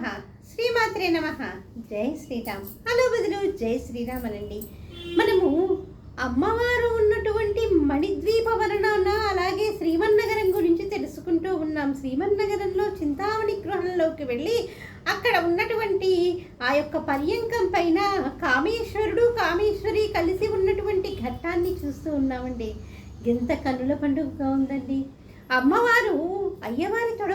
శ్రీమాత్రే నమ. జై శ్రీరామ్. హలో బదులు జై శ్రీరామ్ అనండి మనము అమ్మవారు ఉన్నటువంటి మణిద్వీప వలన అలాగే శ్రీమన్నగరం గురించి తెలుసుకుంటూ ఉన్నాం. శ్రీమన్నగరంలో చింతామణి గృహంలోకి వెళ్ళి అక్కడ ఉన్నటువంటి ఆ యొక్క పర్యంకం పైన కామేశ్వరుడు కామేశ్వరి కలిసి ఉన్నటువంటి ఘట్టాన్ని చూస్తూ ఉన్నామండి. ఎంత కన్నుల పండుగగా ఉందండి. అమ్మవారు అయ్యవారి తొడపైన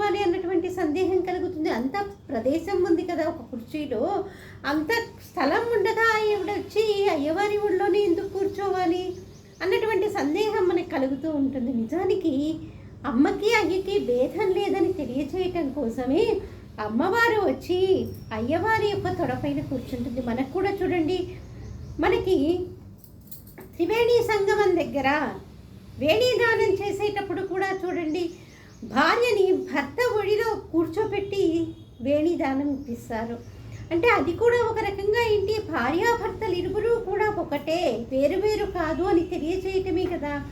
కూర్చోవాలి అన్నటువంటి సందేహం కలుగుతుంది. అంత ప్రదేశం ఉంది కదా ఒక కుర్చీలో. అంత స్థలం ఉండగా ఆవిడ వచ్చి అయ్యవారి ఊళ్ళోనే ఎందుకు కూర్చోవాలి? అన్నటువంటి సందేహం మనకు కలుగుతూ ఉంటుంది. నిజానికి అమ్మకి అయ్యకి భేదం లేదని తెలియచేయటం కోసమే అమ్మవారు వచ్చి అయ్యవారి యొక్క తొడపైన కూర్చుంటుంది. మనకు కూడా చూడండి మనకి త్రివేణి సంగమం దగ్గర వేణీదానం చేసేటప్పుడు భార్యని భర్త ఒడిలో కూర్చోపెట్టి వేణిదానం ఇప్పిస్తారు. అంటే అది కూడా ఒక రకంగా ఏంటి? భార్యాభర్తలు ఇరువురు కూడా ఒకటే వేరు వేరు కాదు అని తెలియచేయటమే కదా.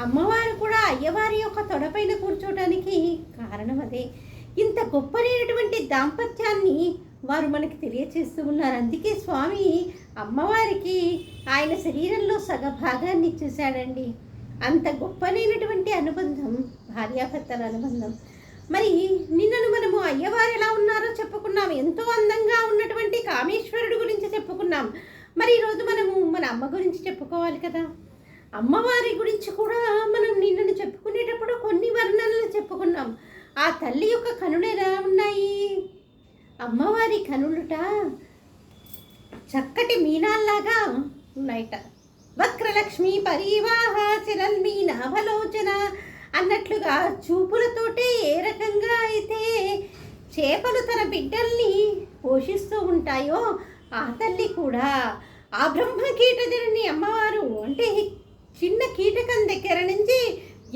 అమ్మవారు కూడా అయ్యవారి యొక్క తొడపైన కూర్చోవడానికి కారణం అదే. ఇంత గొప్పనైనటువంటి దాంపత్యాన్ని వారు మనకి తెలియచేస్తూ ఉన్నారు. అందుకే స్వామి అమ్మవారికి ఆయన శరీరంలో సగ భాగాన్ని ఇచ్చేశాడండి. అంత గొప్పనైనటువంటి అనుబంధం భార్యాభర్తల అనుబంధం. మరి నిన్నను మనము అయ్యవారు ఎలా ఉన్నారో చెప్పుకున్నాం. ఎంతో అందంగా ఉన్నటువంటి కామేశ్వరుడు గురించి చెప్పుకున్నాం. మరి ఈరోజు మనము మన అమ్మ గురించి చెప్పుకోవాలి కదా. అమ్మవారి గురించి కూడా మనం నిన్నను చెప్పుకునేటప్పుడు కొన్ని వర్ణనలు చెప్పుకున్నాం. ఆ తల్లి యొక్క కనులు ఎలా ఉన్నాయి? అమ్మవారి కనులుట చక్కటి మీనాల్లాగా ఉన్నాయట. వక్రలక్ష్మి పరివాహ చిరల్మీన అవలోచన. అన్నట్లుగా చూపులతోటే ఏ రకంగా అయితే చేపలు తన బిడ్డల్ని పోషిస్తూ ఉంటాయో ఆ తల్లి కూడా. ఆ బ్రహ్మ కీటజనని అమ్మవారు అంటే చిన్న కీటకం దగ్గర నుంచి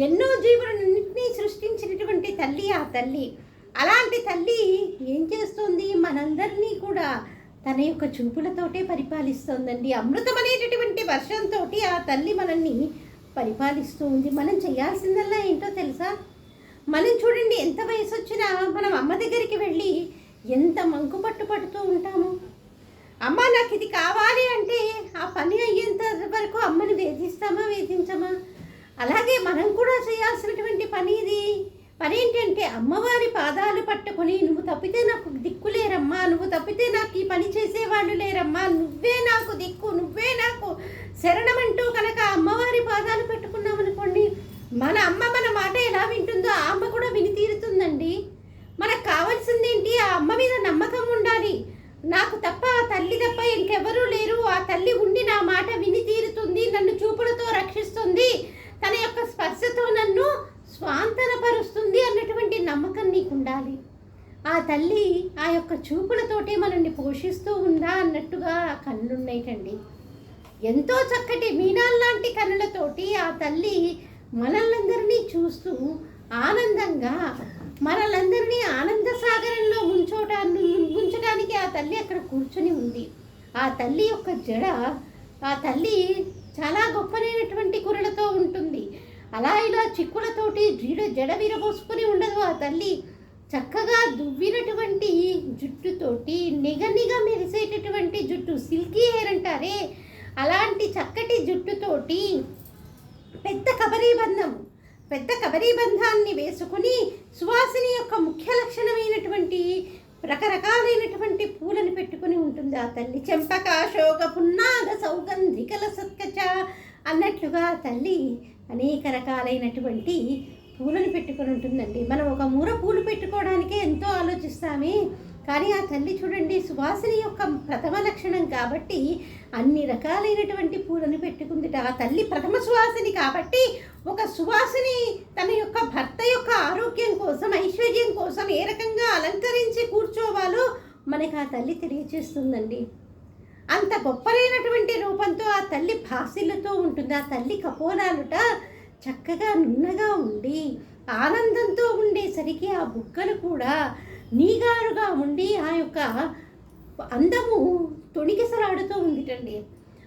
ఎన్నో జీవులన్నింటినీ సృష్టించినటువంటి తల్లి ఆ తల్లి. అలాంటి తల్లి ఏం చేస్తుంది? మనందరినీ కూడా తన యొక్క చూపులతోటే పరిపాలిస్తోందండి. అమృతం అనేటటువంటి వర్షంతో ఆ తల్లి మనల్ని పరిపాలిస్తూ ఉంది. మనం చేయాల్సిందల్లా ఏంటో తెలుసా? మనం చూడండి ఎంత వయసు వచ్చినా మనం అమ్మ దగ్గరికి వెళ్ళి ఎంత మంకు పట్టు పడుతూ ఉంటాము. అమ్మ నాకు ఇది కావాలి అంటే ఆ పని అయ్యేంత వరకు అమ్మని వేధిస్తామా వేధించమా? అలాగే మనం కూడా చేయాల్సినటువంటి పని ఇది. పని అమ్మవారి పాదాలు పట్టుకొని నువ్వు తప్పితే నాకు దిక్కు లేరమ్మా నువ్వు తప్పితే నాకు ఈ పని చేసేవాళ్ళు లేరమ్మా నువ్వే నాకు దిక్కు నువ్వే నాకు శరణమంటూ కనుక అమ్మవారి పాదాలు పెట్టుకున్నామనుకోండి మన అమ్మ మన మాట ఎలా వింటుందో ఆ అమ్మ కూడా విని తీరుతుందండి. మనకు కావాల్సింది ఏంటి ఆ అమ్మ మీద నమ్మకం ఉండాలి. నాకు తప్ప ఆ తల్లి తప్ప ఇంకెవరూ లేరు. ఆ తల్లి ఉండి నా మాట విని తీరుతుంది నన్ను చూపులతో రక్షిస్తుంది. తన యొక్క స్పర్శతో నన్ను స్వాంతనపరుస్తుంది. నమ్మకం నీకు ఉండాలి ఆ తల్లి ఆ యొక్క చూపులతోటే మనల్ని పోషిస్తూ ఉందా అన్నట్టుగా కన్నున్నాయిటండి ఎంతో చక్కటి మీనాల్లాంటి కన్నులతోటి ఆ తల్లి మనల్నందరినీ చూస్తూ ఆనందంగా మనలందరినీ ఆనంద సాగరంలో ఉంచోటాన్ని ఉంచడానికి ఆ తల్లి అక్కడ కూర్చొని ఉంది. ఆ తల్లి యొక్క జడ ఆ తల్లి చాలా గొప్పనైనటువంటి కురలతో ఉంటుంది. అలా ఇలా చిక్కులతోటి జీడ జడ విరబోసుకుని ఉండదు ఆ తల్లి. చక్కగా దువ్వినటువంటి జుట్టుతోటి నిగనిగ మెరిసేటటువంటి జుట్టు సిల్కీ హెయిర్ అంటారే. అలాంటి చక్కటి జుట్టుతోటి పెద్ద కబరీబంధం పెద్ద కబరీబంధాన్ని వేసుకుని సువాసిని యొక్క ముఖ్య లక్షణమైనటువంటి రకరకాలైనటువంటి పూలను పెట్టుకుని ఉంటుంది ఆ తల్లి. చెంపక అశోక పున్నాగ సౌగంధికల సత్కచ అన్నట్లుగా తల్లి అనేక రకాలైనటువంటి పూలను పెట్టుకొని ఉంటుందండి. మనం ఒక మూర పూలు పెట్టుకోవడానికే ఎంతో ఆలోచిస్తామే కానీ ఆ తల్లి చూడండి సువాసిని యొక్క ప్రథమ లక్షణం కాబట్టి అన్ని రకాలైనటువంటి పూలను పెట్టుకుందిట. ఆ తల్లి ప్రథమ సువాసిని కాబట్టి ఒక సువాసిని తన యొక్క భర్త యొక్క ఆరోగ్యం కోసం ఐశ్వర్యం కోసం ఏ రకంగా అలంకరించి కూర్చోవాలో మనకు ఆ తల్లి తెలియచేస్తుందండి. అంత గొప్పలైనటువంటి రూపంతో ఆ తల్లి భాసిలతో ఉంటుంది. ఆ తల్లి కపోలాలుట చక్కగా నున్నగా ఉండి ఆనందంతో ఉండేసరికి ఆ బుగ్గలు కూడా నీగారుగా ఉండి ఆ యొక్క అందము తొణికిసలాడుతూ ఉందిటండి.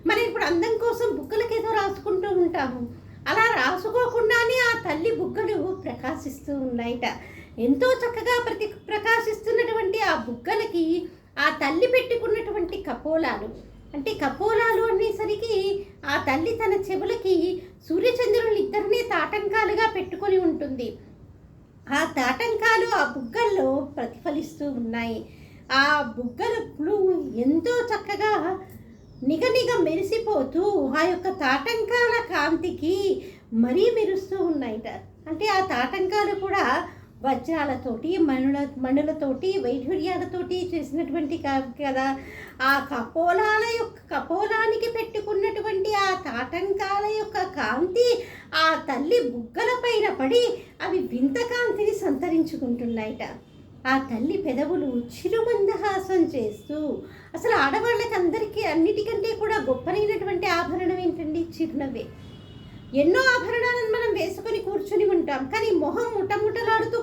మనం ఇప్పుడు అందం కోసం బుగ్గలకి ఏదో రాసుకుంటూ ఉంటాము. అలా రాసుకోకుండానే ఆ తల్లి బుగ్గలు ప్రకాశిస్తూ ఉన్నాయిట. ఎంతో చక్కగా ప్రతి ప్రకాశిస్తున్నటువంటి ఆ బుగ్గలకి ఆ తల్లి పెట్టుకున్నటువంటి కపోలాలు. అంటే కపోలాలు అనేసరికి ఆ తల్లి తన చెవులకి సూర్యచంద్రులు ఇద్దరినీ తాటంకాలుగా పెట్టుకొని ఉంటుంది. ఆ తాటంకాలు ఆ బుగ్గల్లో ప్రతిఫలిస్తూ ఉన్నాయి. ఆ బుగ్గలు ఎంతో చక్కగా నిగనిగ మెరిసిపోతూ ఆ యొక్క తాటంకాల కాంతికి మరీ మెరుస్తూ ఉన్నాయట. అంటే ఆ తాటంకాలు కూడా వజ్రాలతోటి మణుల మణులతోటి వైఢూర్యాలతోటి చేసినటువంటి కా- కదా ఆ కపోలాల యొక్క కపోలానికి పెట్టుకున్నటువంటి ఆ తాటంకాల యొక్క కాంతి ఆ తల్లి బుగ్గల పైన పడి అవి వింత కాంతిని సంతరించుకుంటున్నాయిట. ఆ తల్లి పెదవులు చిరుమందహాసం చేస్తూ అసలు ఆడవాళ్ళకి అందరికీ అన్నిటికంటే కూడా గొప్పనైనటువంటి ఆభరణం ఏంటండి? చిరునవ్వే. ఎన్నో ఆభరణాలను మనం వేసుకొని కూర్చుని ఉంటాం కానీ మొహం ముటముటలాడుతూ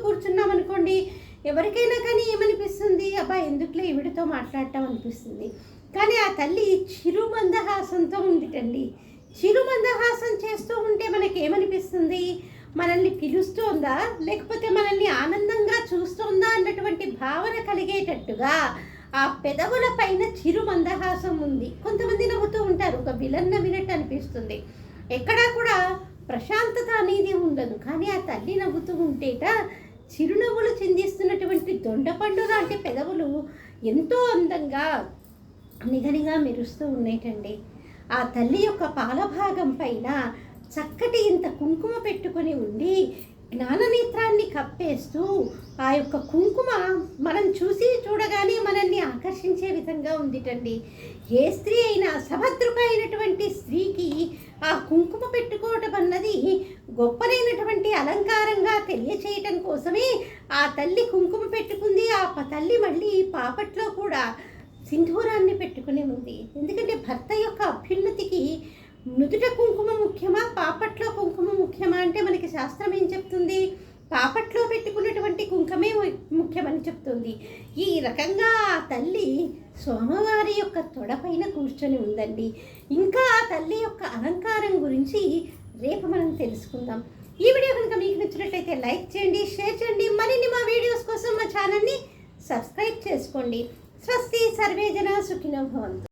కూర్చున్నాం ఎవరికైనా కానీ ఏమనిపిస్తుంది? అబ్బా ఎందుకులే ఈవిడితో మాట్లాడటం అనిపిస్తుంది? కానీ ఆ తల్లి చిరు మందహాసంతో ఉందిటండి. చిరు మందహాసం చేస్తూ ఉంటే మనకి ఏమనిపిస్తుంది మనల్ని పిలుస్తోందా? లేకపోతే మనల్ని ఆనందంగా చూస్తోందా అన్నటువంటి భావన కలిగేటట్టుగా ఆ పెదవుల పైన చిరు మందహాసం ఉంది. కొంతమంది నవ్వుతూ ఉంటారు. ఒక విలన్ నవ్వినట్టు అనిపిస్తుంది. ఎక్కడా కూడా ప్రశాంతత అనేది ఉండదు. కానీ ఆ తల్లి నవ్వుతూ ఉంటేట చిరునవ్వులు చిందిస్తున్నటువంటి దొండపండు లాంటి పెదవులు ఎంతో అందంగా నిగనిగా మెరుస్తూ ఉన్నాయిటండి ఆ తల్లి యొక్క పాలభాగం పైన చక్కటి ఇంత కుంకుమ పెట్టుకొని ఉండి జ్ఞాననేత్రాన్ని కప్పేస్తూ ఆ యొక్క కుంకుమ మనం చూసి చూడగానే మనల్ని ఆకర్షించే విధంగా ఉందిటండి. ఏ స్త్రీ అయినా సభద్రుక అయినటువంటి స్త్రీకి ఆ కుంకుమ గొప్పనైనటువంటి అలంకారంగా తెలియచేయటం కోసమే ఆ తల్లి కుంకుమ పెట్టుకుంది. ఆ తల్లి మళ్ళీ పాపట్లో కూడా సింధూరాన్ని పెట్టుకుని ఉంది. ఎందుకంటే భర్త యొక్క అభ్యున్నతికి నుదుట కుంకుమ ముఖ్యమా? పాపట్లో కుంకుమ ముఖ్యమా అంటే మనకి శాస్త్రం ఏం చెప్తుంది? పాపట్లో పెట్టుకున్నటువంటి కుంకుమే ము- ముఖ్యమని చెప్తుంది. ఈ రకంగా ఆ తల్లి స్వామివారి యొక్క తొడపైన కూర్చొని ఉందండి. ఇంకా ఆ తల్లి యొక్క అలంకారం గురించి రేపు మనం తెలుసుకుందాం. ఈ వీడియో కనుక మీకు నచ్చినట్లయితే లైక్ చేయండి షేర్ చేయండి. మరిన్ని మా వీడియోస్ కోసం మా ఛానల్ని సబ్స్క్రైబ్ చేసుకోండి. స్వస్తి సర్వేజన సుఖినో భవంతు.